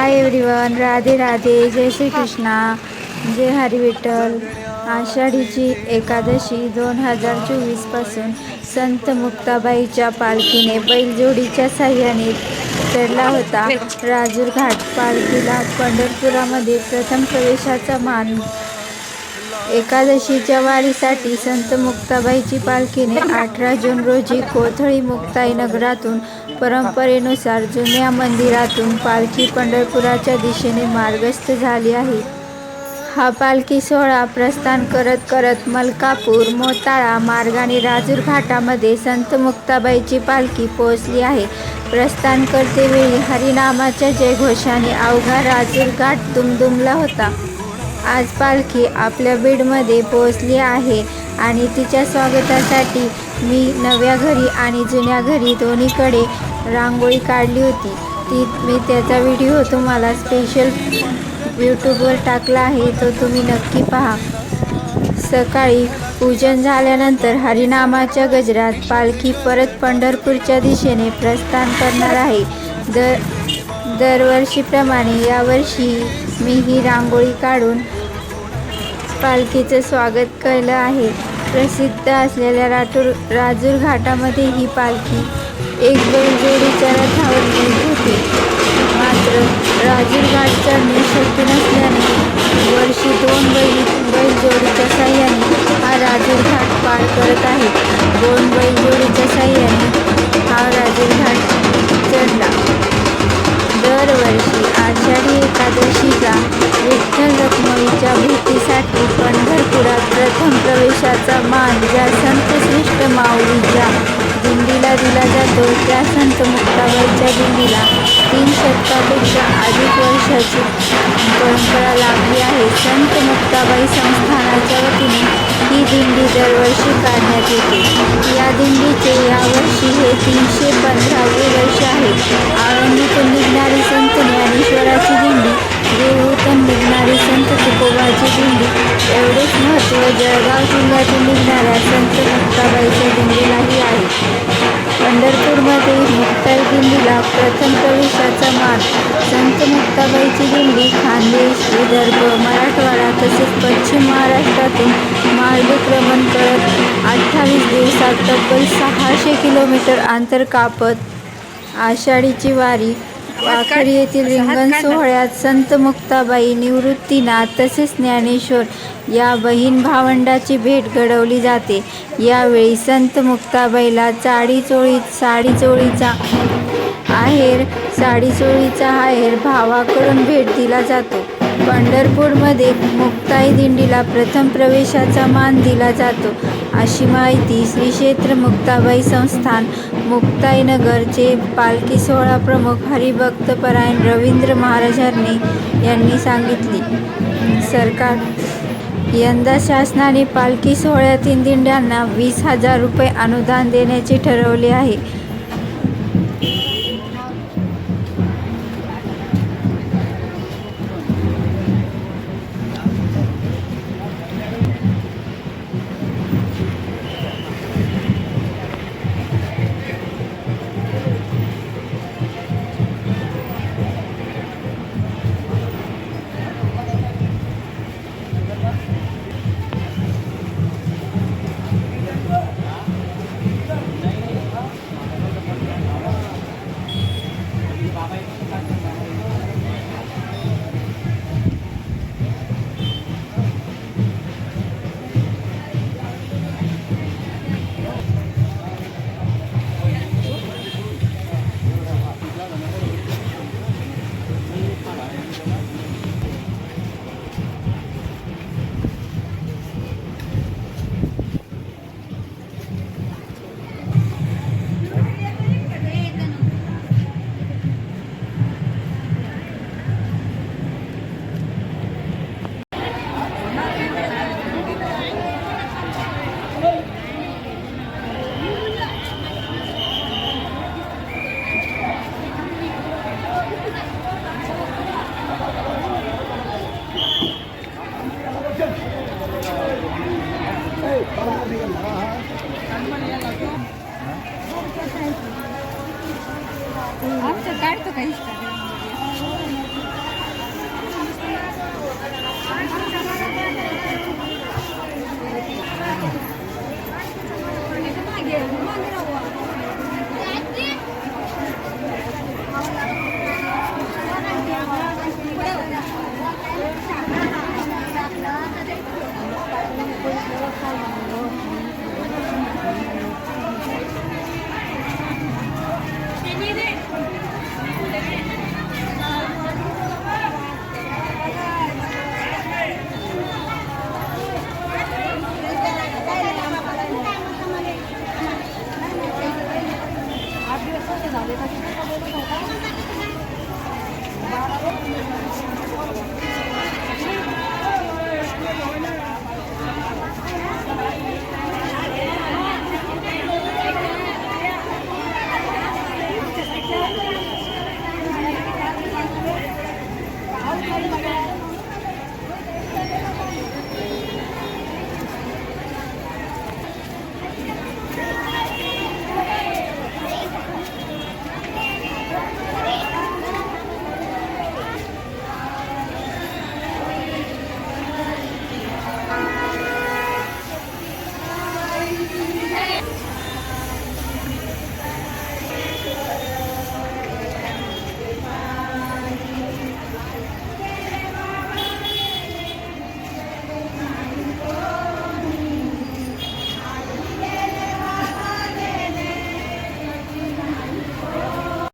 हाय everyone Radhe Radhe जय श्री कृष्णा जय हरी विठ्ठल आषाढीची एकादशी दोन हजार चोवीसपासून संत मुक्ताबाईच्या पालखीने बैलजोडीच्या साह्याने चढला होता. राजूर घाट पालखीला पंढरपुरामध्ये प्रथम प्रवेशाचा मान एकादशीच्या वारीसाठी संत मुक्ताबाईची पालखीने अठरा जून रोजी कोथळी मुक्ताई नगरातून परंपरेनुसार जुन्या मंदिरातून पालखी पंढरपुराच्या दिशेने मार्गस्थ झाली आहे. हा पालखी सोहळा प्रस्थान करत करत मलकापूर मोताळा मार्गाने राजूर घाटामध्ये संत मुक्ताबाईची पालखी पोहोचली आहे. प्रस्थान करतेवेळी हरिनामाच्या जयघोषाने अवघा राजूर घाट दुमदुमला होता. आज पालखी आपल्या बीडमध्ये पोहोचली आहे आणि तिच्या स्वागतासाठी मी नव्या घरी आणि जुन्या घरी दोन्हीकडे रांगोळी काढली होती. ती मी त्याचा व्हिडिओ तुम्हाला स्पेशल यूट्यूबवर टाकला आहे तो तुम्ही नक्की पहा. सकाळी पूजन झाल्यानंतर हरिनामाच्या गजरात पालखी परत पंढरपूरच्या दिशेने प्रस्थान करणार आहे. दर दरवर्षीप्रमाणे यावर्षी मी ही रांगोळी काढून पालखीचं स्वागत केलं आहे. प्रसिद्ध असलेल्या राठूर राजूर घाटामध्ये ही पालखी एक बैलजोडीच्या रथावर माऊलीच्या दिंडीला दिला जातो. त्या संत मुक्ताबाईच्या दिंडीला तीन शतकापेक्षा अधिक वर्षाची परंपरा लाभली आहे. संत मुक्ताबाई संस्थानाच्या वतीने ही दिंडी दरवर्षी काढण्यात येते. या दिंडीचे यावर्षी हे तीनशे पंधरावे वर्ष आहे. आळंदीतून निघणारी संत ज्ञानेश्वराची दिंडी देहूतून निघणारी संत तुकोबाची दिंडी एवढेच महत्त्व व जळगाव जिल्ह्यातून निघणाऱ्या संत मुक्ताबाईच्या दिंडीलाही आहे. पंढरपूरमध्ये मुक्ताई दिंडीला प्रथम प्रवेशाचा मान संत मुक्ताबाईची दिंडी खानदेश विदर्भ मराठवाडा तसेच पश्चिम महाराष्ट्रातून मार्गक्रमण करत अठ्ठावीस दिवसात तब्बल सहाशे किलोमीटर अंतर कापत आषाढीची वारी वाखरी येथील रिंगण सोहळ्यात संत मुक्ताबाई निवृत्तीनाथ तसेच ज्ञानेश्वर या बहीण भावंडाची भेट घडवली जाते. यावेळी संत मुक्ताबाईला चाडी चोळीत साडी चोळीचा आहेर साडी चोळीचा आहेर भावाकडून भेट दिला जातो. पंढरपूरमध्ये मुक्ताई दिंडीला प्रथम प्रवेशाचा मान दिला जातो. अशी माहिती श्री क्षेत्र मुक्ताबाई संस्थान मुक्ताईनगरचे पालखी सोहळा प्रमुख हरिभक्तपरायण रवींद्र महाराजांनी यांनी सांगितली. सरकार यंदा शासनाने पालखी सोहळ्यातील दिंड्यांना वीस हजार रुपये अनुदान देण्याचे ठरवले आहे. Автокарту, конечно.